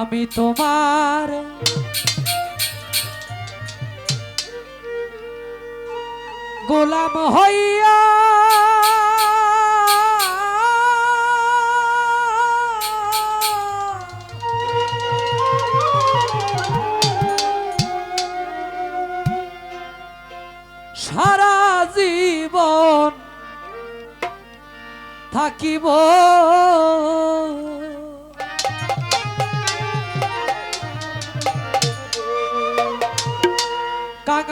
আমি তোমার গোলাম হইয়া সারা জীবন থাকিব।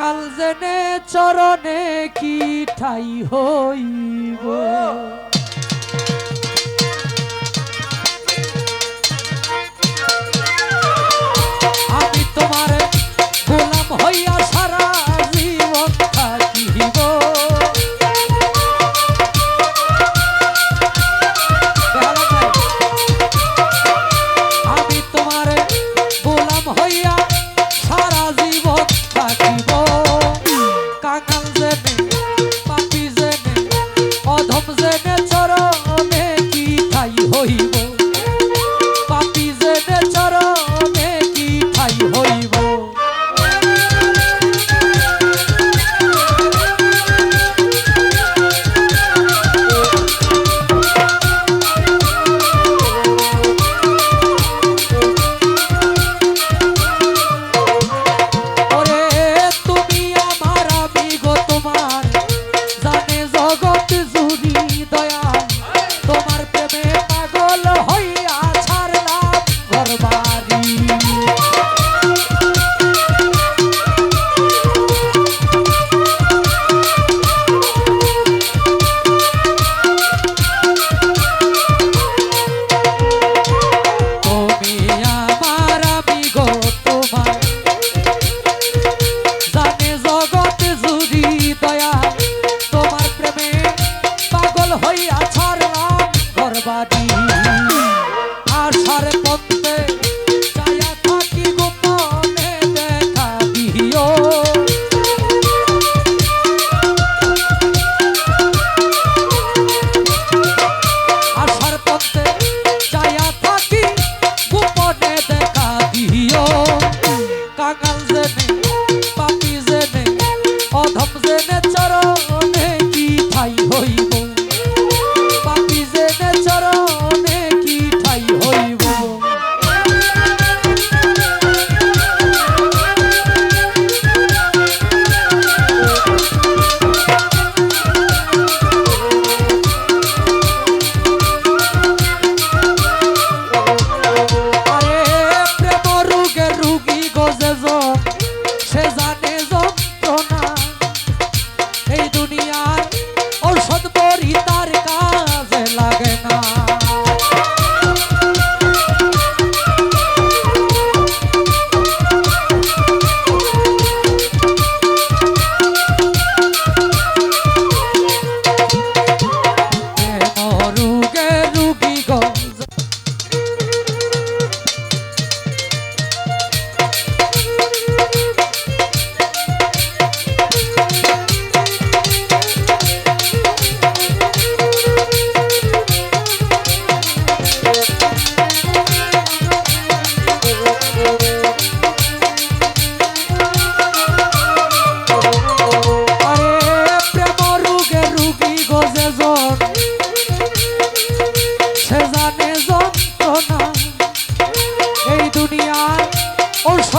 কাল যেনে চরণে কি ঠাই হইব?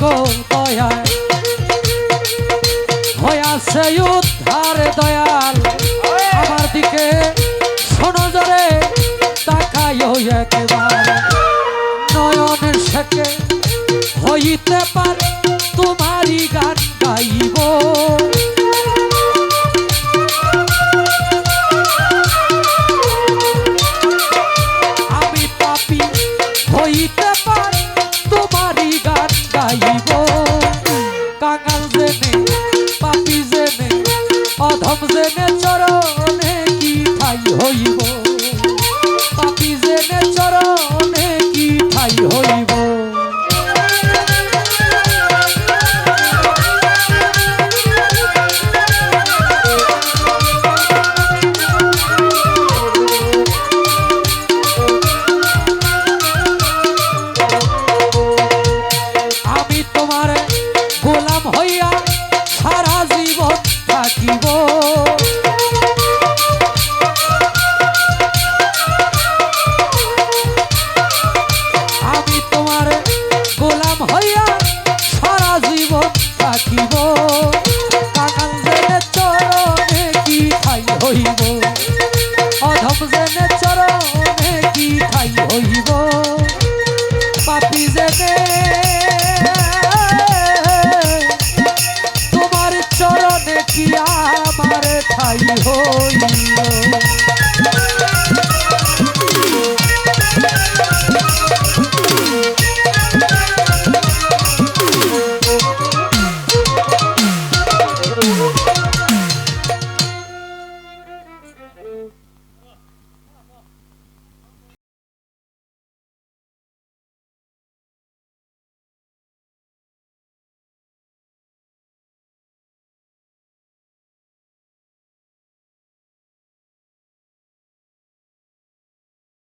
গো দয়াল। হয়াছে উদ্ধার দয়াল। আমার দিকে সনজরে তাকাইও একবার। নয়নের সেকে হইতে পারে என்ன